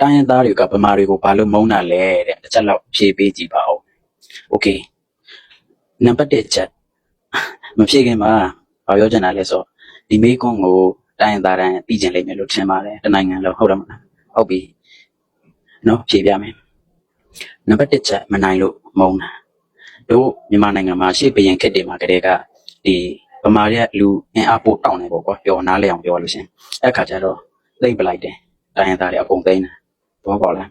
တိုင်းရင်းသားတွေကဗမာတွေကိုဘာလို့မုန်းတာလဲတဲ့တစ်ချက်လောက်ဖြေပေးကြည့်ပါဦးโอเคနံပါတ်1ချက်မဖြေခင်မှာဘာပြောချင်တာလဲဆိုတော့ဒီမေးခွန်းကိုတိုင်းရင်းသားတိုင်းသိကျင်လိမ့်မယ်လို့ထင်ပါတယ်တနိုင်ငံလုံးဟုတ်တယ်မလားဟုတ်ပြီနော်ဖြေပြမယ်နံပါတ်1ချက်မနိုင်လို့မုန်းတာတို့မြန်မာနိုင်ငံမှာရှေ့ဘရင်ခက်တွေမှာကတည်းကဒီဗမာရဲ့လူအင်အားပိုတောင်းနေပေါ့ကွာပြောနားလဲအောင်ပြောလို့ရှရင်အဲ့ခါကျတော့သိမ့်ပလိုက်တယ်တိုင်းရင်းသားတွေအကုန်သိမ်းတယ် ဘောပေါက်လား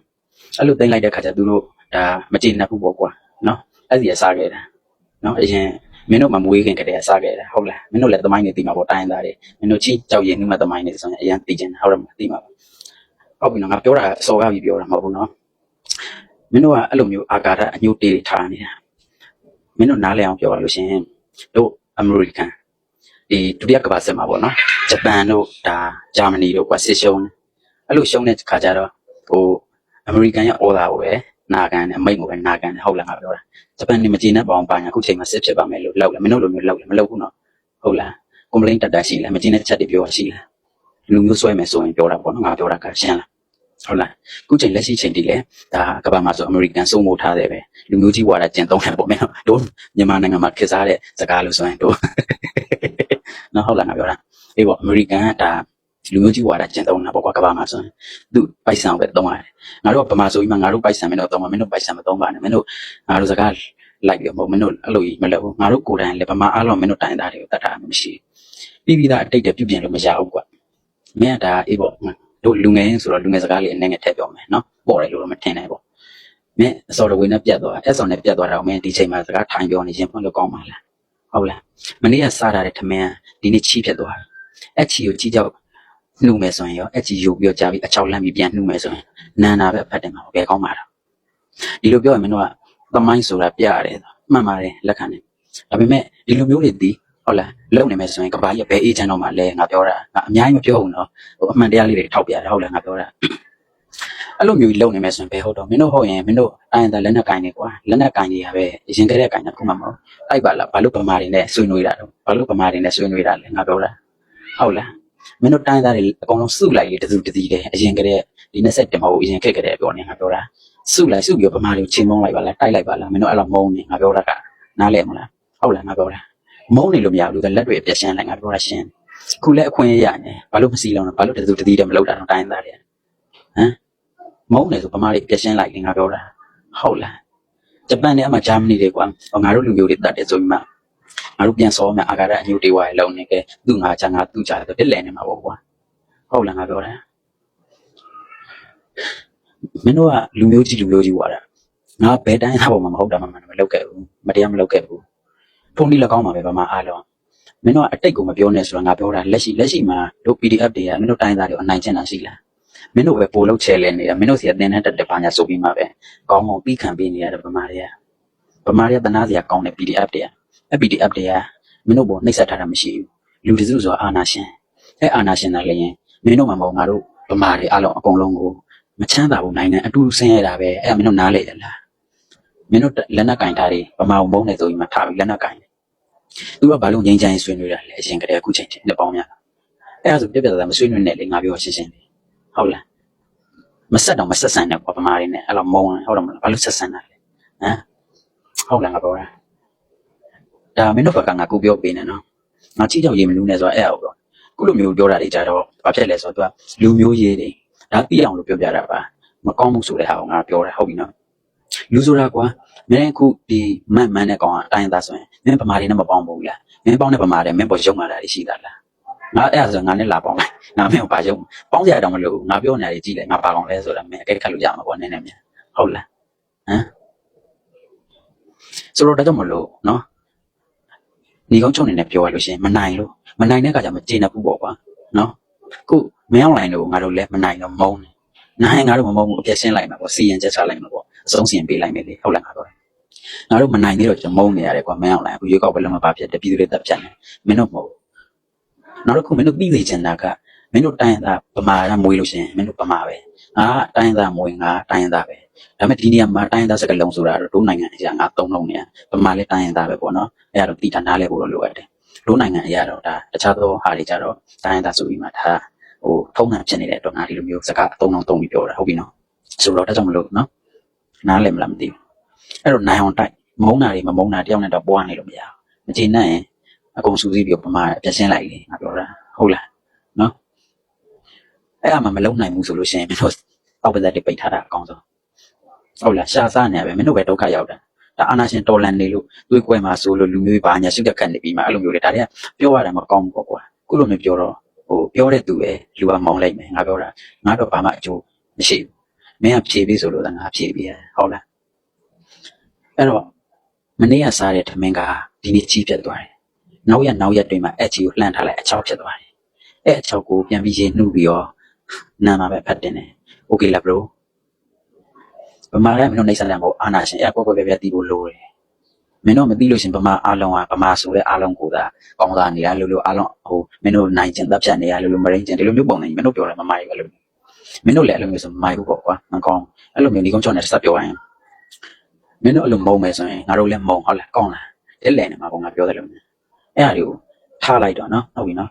အဲ့လိုသိမ့်လိုက်တဲ့ခါကျသူတို့ဒါမကြည်နပ်ဘူးပေါ့ကွာနော်အဲ့ဒီကစားခဲ့တာနော်အရင်မင်းတို့မမွေးခင်ကတည်းကစားခဲ့တာဟုတ်လားမင်းတို့လည်းသမိုင်းနေသိမှာပေါ့တိုင်းရင်းသားတွေမင်းတို့ချင်းကြောက်ရင်နှုတ်မသမိုင်းနေဆိုရင်အရင်သိကျင်ဟုတ်တယ်မသိမှာပေါ့ဟုတ်ပြီနော်ငါပြောတာစော်ကားပြီးပြောတာမဟုတ်ဘူးနော်မင်းတို့ကအဲ့လိုမျိုးအာကာဒအညိုတေးတွေထားနေတာမင်းတို့နားလည်အောင်ပြောရလို့ရှရင်တို့အမေရိကန်ဒီဒုတိယကမ္ဘာစစ်မှာပေါ့နော်ဂျပန်တို့ဒါဂျာမနီတို့ကဆစ်ရှုံးတယ်အဲ့လိုရှုံးတဲ့ခါကျတော့ ဟိုအမေရိကန်ရဲ့အော်ဒါကိုပဲနာခံတယ်အမိတ်ကိုပဲနာခံတယ်ဟုတ်လားငါပြောတာဂျပန်နေမကျေနပ်ပါအောင်ပါညာအခုချိန်မှာစစ်ဖြစ်ပါမယ်လို့လောက်လားမင်းတို့လိုမျိုးလောက်လားမလောက်ဘူးနော်ဟုတ်လားကွန်ပလိန်တက်တာရှိလားမကျေနပ်ချက်တွေပြောတာရှိလားလူမျိုးဆွဲမယ်ဆိုရင်ပြောတာပေါ့နော်ငါပြောတာကရှင်းလားဟုတ်လားအခုချိန်လက်ရှိချိန်တည်းလေဒါကမ္ဘာမှာဆိုအမေရိကန်စိုးမိုးထားတယ်ပဲလူမျိုးကြီးဝါဒကျင့်သုံးတယ်ပေါ့မင်းတို့မြန်မာနိုင်ငံမှာခေတ်စားတဲ့စကားလို့ဆိုရင်တို့နော်ဟုတ်လားငါပြောတာအေးပေါ့အမေရိကန်ကဒါ လူမျိုးကြီးဝါဒကျင့်သုံးတာပေါ့ကွာကမ္ဘာမှာဆိုရင်သူပိုက်ဆံပဲသုံးရတယ်ငါတို့ကဗမာဆိုပြီးမှငါတို့ပိုက်ဆံမင်းတို့သုံးပါမင်းတို့ပိုက်ဆံမသုံးပါနဲ့မင်းတို့ငါတို့စကားလိုက်ပြီးတော့မင်းတို့အဲ့လိုကြီးမလုပ်ဘူးငါတို့ကိုယ်တိုင်လည်းဗမာအားလုံးမင်းတို့တိုင်သားတွေကိုတတ်တာမရှိပြီးပြီးသားအတိတ်တပြုပြင်လို့မရဘူးကွာမင်းကဒါအေးပေါ့တို့လူငယ်ဆိုတော့လူငယ်စကားလေးအနေနဲ့ထည့်ပြောမယ်နော်ပေါ်တယ်လို့တော့မထင်နိုင်ဘူးမင်းအစော်တဝင်းနဲ့ပြတ်သွားအဲ့စော်နဲ့ပြတ်သွားတာကိုမင်းဒီချိန်မှာစကားထိုင်ပြောနေရင်ဖွင့်လို့ကောင်းပါလားဟုတ်လားမနေ့ကစားထားတဲ့ထမင်းကဒီနေ့ချီးဖြစ်သွားတယ်အဲ့ချီကိုချီးကြောက် နှုတ်မယ်ဆိုရင်ရောအဲ့ချီယုတ်ပြီးတော့ကြာပြီးအချောက်လန့်ပြီးပြန်နှုတ်မယ်ဆိုရင်နန္နာပဲအဖတ်တယ်မှာဘယ်ကောင်းပါတော့ဒီလိုပြောရင်မင်းတို့ကသမိုင်းဆိုတာပြရတယ်မှန်ပါတယ်လက်ခံတယ်ဒါပေမဲ့ဒီလိုမျိုးတွေဒီဟုတ်လားလုံနေမယ်ဆိုရင်ကဘာကြီးဘယ်အေးချမ်းတော့မှလဲငါပြောတာငါအများကြီးမပြောဘူးနော်ဟိုအမှန်တရားလေးတွေထောက်ပြတယ်ဟုတ်လားငါပြောတာအဲ့လိုမျိုးကြီးလုံနေမယ်ဆိုရင်ဘယ်ဟုတ်တော့မင်းတို့ဟုတ်ရင်မင်းတို့အရင်ကလက်နက်ကင်နေကွာလက်နက်ကင်နေရပဲအရင်ကတည်းကကင်တာခုမှမဟုတ်တိုက်ပါလားဘာလို့ဗမာတွေနဲ့ဆွေးနွေးတာတော့ဘာလို့ဗမာတွေနဲ့ဆွေးနွေးတာလဲငါပြောတာဟုတ်လား မင်းတို့တိုင်းသားတွေအကုန်လုံးစုလိုက်လေတစုတစည်းတယ်အရင်ကတည်းကဒီ20တင်မဟုတ်အရင်ခက်ကတည်းကပြောနေငါပြောတာစုလိုက်စုပြီးဗမာတွေကိုချင်းမုန်းလိုက်ပါလားတိုက်လိုက်ပါလားမင်းတို့အဲ့လိုမုန်းနေငါပြောတာကနားလည်မလားဟုတ်လားငါပြောတာမုန်းနေလို့မရဘူးကလက်တွေပြက်ရှင်းလိုက်ငါပြောတာရှင်းခုလည်းအခွင့်အရေးရနေဘာလို့မစီလုံးလဲဘာလို့တစုတစည်းတယ်မလုပ်တာတော့တိုင်းသားတွေဟမ်မုန်းနေဆိုဗမာတွေပြက်ရှင်းလိုက်လေငါပြောတာဟုတ်လားဂျပန်နဲ့အမှဂျာမနီတွေကွာငါတို့လူမျိုးတွေတတ်တယ်ဆိုပြီးမှ ငါတို့ပြန်စောမယ်အာကာဒအညိုတေဝါရလုံးနေကဲသူ့ငါချာငါသူ့ချာဆိုတက်လဲနေမှာပေါ့ကွာဟုတ်လားငါပြောတာမင်းတို့ကလူမျိုးကြီးလူမျိုးကြီးွာတာငါဘယ်တိုင်းသားပေါ်မှာမဟုတ်တာမှမလုပ်ခဲ့ဘူးမတရားမလုပ်ခဲ့ဘူးထုံးနည်း၎င်းပါပဲဗမာအားလုံးမင်းတို့ကအတိတ်ကိုမပြောနဲ့ဆိုတော့ငါပြောတာလက်ရှိလက်ရှိမှာတို့ PDF တွေကမင်းတို့တိုင်းသားတွေကိုအနိုင်ကျင့်တာရှိလားမင်းတို့ပဲပို့လို့ချဲလဲနေတာမင်းတို့စီအတင်းနဲ့တက်တယ်ဘာညာဆိုပြီးမှပဲကောင်းကောင်းပြီးခံပေးနေရတယ်ဗမာတွေကဗမာတွေကတနာစရာကောင်းတဲ့ PDF တွေကအဲ့ PDF တွေကမင်းတို့ပေါ်နှိပ်စက်ထားတာမရှိဘူးလူတစုဆိုတာအာနာရှင်အဲ့အာနာရှင်သားလည်းရင်မင်းတို့မှမဟုတ်ငါတို့ဗမာတွေအားလုံးအကုန်လုံးကိုမချမ်းသာဘူးနိုင်တဲ့အတူဆင်းရတာပဲအဲ့ဒါမင်းတို့နားလေရလားမင်းတို့လက်နက်ကင်ထားတွေဗမာဘုံနဲ့ဆိုပြီးမှထားပြီးလက်နက်ကင်တယ်သူကဘာလို့ငြိမ်းချမ်းရေးဆွေးနွေးတာလဲအရင်ကတည်းကအခုချိန်ထိနှစ်ပေါင်းများအဲ့ဒါဆိုပြပြသားသားမဆွေးနွေးနဲ့လေငါပြောရှင်းရှင်းလေးဟုတ်လားမဆက်တော့မဆက်ဆန်နဲ့ကွာဗမာတွေနဲ့အဲ့လိုမုန်းဟုတ်တယ်မလားဘာလို့ဆက်ဆန်တာလဲဟမ်ဟုတ်လားငါပြောတာ ဒါမင်းတို့ဘက်ကငါကူပြောပေးနေနော်ငါချိကြောက်ရေမလူနဲ့ဆိုတော့အဲ့ဒါကိုပြောခုလိုမျိုးပြောတာတွေကြတော့ဘာဖြစ်လဲဆိုတော့ तू လူမျိုးရေးတွေဒါသိအောင်လို့ပြောပြတာပါမကောင်းမှုဆိုတဲ့ဟာကိုငါပြောတယ်ဟုတ်ပြီနော်လူဆိုတာကွာမင်းအခုဒီမန်မန်နဲ့ကောင်အတိုင်းသားဆိုရင်မင်းဗမာတွေနဲ့မပေါင်းဘူးလားမင်းပေါင်းတဲ့ဗမာတွေမင်းပေါ်ရုံလာတာရှိတာလားငါအဲ့ဒါဆိုငါနဲ့လာပေါင်းလိုက်ငါမင်းကိုပါရုံပေါင်းကြရတော့မလို့ငါပြောနေရတယ်ကြည့်လိုက်ငါပါကောင်လဲဆိုတာမင်းအကဲခတ်လို့ရမှာပေါ့နည်းနည်းမြန်ဟုတ်လားဟမ်ဆိုတော့တော့မလို့နော် ညီကောင်းချုံနေနဲ့ပြောရလို့ရှိရင်မနိုင်လို့မနိုင်တဲ့အခါကျမကျေနပ်ဘူးပေါ့ကွာနော်ခုမင်းအောင်လိုင်းတို့ငါတို့လည်းမနိုင်တော့မုန်းတယ်နိုင်ငါတို့မမုန်းဘူးအပြည့်ရှင်းလိုက်မှာပေါ့စီရင်ချက်ချလိုက်မှာပေါ့အဆုံးစီရင်ပေးလိုက်မယ်လေဟုတ်လားငါပြောတယ်ငါတို့မနိုင်သေးတော့ကျွန်တော်မုန်းနေရတယ်ကွာမင်းအောင်လိုင်းအခုရွေးကောက်ပွဲလုံးမပါဖြစ်တယ်ပြည်သူတွေတက်ပြတ်နေမင်းတို့မဟုတ်နောက်တစ်ခုမင်းတို့ပြီးသေးချင်တာကမင်းတို့တိုင်းသားဗမာကမွေးလို့ရှိရင်မင်းတို့ဗမာပဲငါတိုင်းသားမွေးငါတိုင်းသားပဲ ဒါပေမဲ့ဒီနေရာမှာတိုင်းသားစကားလုံးဆိုတာတော့ဒိုးနိုင်ငံအရာငါသုံးလုံးနေဗမာလည်းတိုင်းသားပဲပေါ့နော်အဲ့ဒါတော့တိတာနားလဲဖို့တော့လိုအပ်တယ်ဒိုးနိုင်ငံအရာတော့ဒါတခြားသောဟာတွေကြတော့တိုင်းသားဆိုပြီးမှဒါဟိုထုံးနှံဖြစ်နေတဲ့အတွက်ငါဒီလိုမျိုးစကားအသုံးလုံးသုံးပြီးပြောတာဟုတ်ပြီနော်ဆိုတော့ဒါကြောင့်မလို့နော်နားလည်မလားမသိဘူးအဲ့တော့နိုင်အောင်တိုက်မုန်းတာတွေမမုန်းတာတယောက်နဲ့တော့ပွားနေလို့မရဘူးမကျေနပ်ရင်အကုန်စူးစီးပြီးပမာပြရှင်းလိုက်လေငါပြောတာဟုတ်လားနော်အဲ့အမှမလုံနိုင်ဘူးဆိုလို့ရှိရင်မင်းတို့အောက်ပါဇက်တွေပိတ်ထားတာအကောင်းဆုံး ဟုတ်လားရှာစားနေရပဲမင်းတို့ပဲဒုက္ခရောက်တာဒါအာနာရှင်တော်လန်နေလို့သွေးကွဲမှာဆိုလို့လူမျိုးပါညာရှုပ်ကခတ်နေပြီးမှအဲ့လိုမျိုးလေဒါတွေကပြောရတာမကောင်းဘူးပေါ့ကွာခုလိုမျိုးပြောတော့ဟိုပြောတဲ့သူပဲလူကမောင်းလိုက်မယ်ငါပြောတာငါတော့ဘာမှအကျိုးမရှိဘူးမင်းကဖြေပြီးဆိုလို့ငါဖြေပြီးရဟုတ်လားအဲ့တော့မနေ့ကစားတဲ့ထမင်းကဒီနေ့ကြီးပြတ်သွားတယ်နောက်ရက်နောက်ရက်တွေမှာအဲ့ချီကိုလှမ်းထားလိုက်အချောက်ဖြစ်သွားတယ်အဲ့အချောက်ကိုပြန်ပြီးရေနှုတ်ပြီးတော့နာမှာပဲဖတ်တင်တယ်โอเคလား bro ဗမာလည်းမင်းတို့နှိမ့်ဆက်တယ်မဟုတ်အာနာရှင်အဲ့ကွက်ကွက်ပြပြတီးဖို့လိုတယ်မင်းတို့မသိလို့ရှင်ဗမာအားလုံးကဗမာဆိုတဲ့အားလုံးကိုသာကောင်းစားနေရလို့လို့အားလုံးဟိုမင်းတို့နိုင်ကျင်တပ်ဖြတ်နေရလို့လို့မရင်းကျင်ဒီလိုမျိုးပုံနေမင်းတို့ပြောတယ်မမိုက်ဘူးလို့မင်းတို့လည်းအဲ့လိုမျိုးဆိုမမိုက်ဘူးပေါ့ကွာမကောင်းအဲ့လိုမျိုးဒီကုန်းချောင်းနဲ့စပ်ပြောရင်မင်းတို့အဲ့လိုမုံမယ်ဆိုရင်ငါတို့လည်းမုံဟုတ်လားကောင်းလားတဲ့လဲနေမှာပေါ့ငါပြောတယ်လို့အဲ့အရာတွေကိုထားလိုက်တော့နော်ဟုတ်ပြီနော်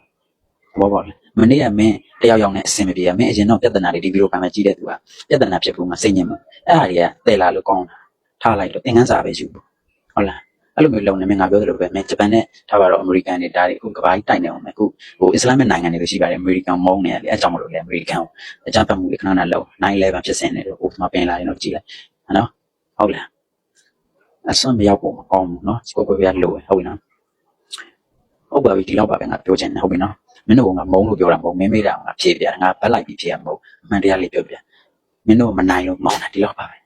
ဘောပေါ့လေမနေ့ကမင်းတယောက်ယောက်နဲ့အဆင်မပြေရမင်းအရင်တော့ပြဿနာတွေဒီဗီဒီယိုကမှကြည့်တဲ့သူကပြဿနာဖြစ်ဘူးမစိတ်ညစ်မှုအဲ့အရာတွေကတဲလာလို့ကောင်းတာထားလိုက်တော့သင်ခန်းစာပဲယူဟုတ်လားအဲ့လိုမျိုးလုံနေမင်းငါပြောသလိုပဲမင်းဂျပန်နဲ့ထားပါတော့အမေရိကန်တွေဒါတွေအခုကဘာကြီးတိုင်နေအောင်မယ်အခုဟိုအစ္စလာမစ်နိုင်ငံတွေလို့ရှိပါတယ်အမေရိကန်မုန်းနေရတယ်အဲအကြောင်းမလို့လေအမေရိကန်ကိုအကြမ်းဖက်မှုတွေခဏခဏလုပ်9/11ဖြစ်စင်နေတော့ဟိုမှာပင်လာရင်တော့ကြည့်လိုက်နော်ဟုတ်လားအစွမ်းမရောက်ဖို့မကောင်းဘူးနော်ကိုကိုပြလို့ဟုတ်ပြီနော် ဟုတ်ပါပြီဒီတော့ပါပဲငါပြောချင်တယ်ဟုတ်ပြီနော်မင်းတို့ကငါမုန်းလို့ပြောတာမဟုတ်မင်းမေးတာကငါဖြေပြတယ်ငါဘက်လိုက်ပြီးဖြေရမဟုတ်အမှန်တရားလေးပြောပြမင်းတို့မနိုင်လို့မောင်းတာဒီတော့ပါပဲ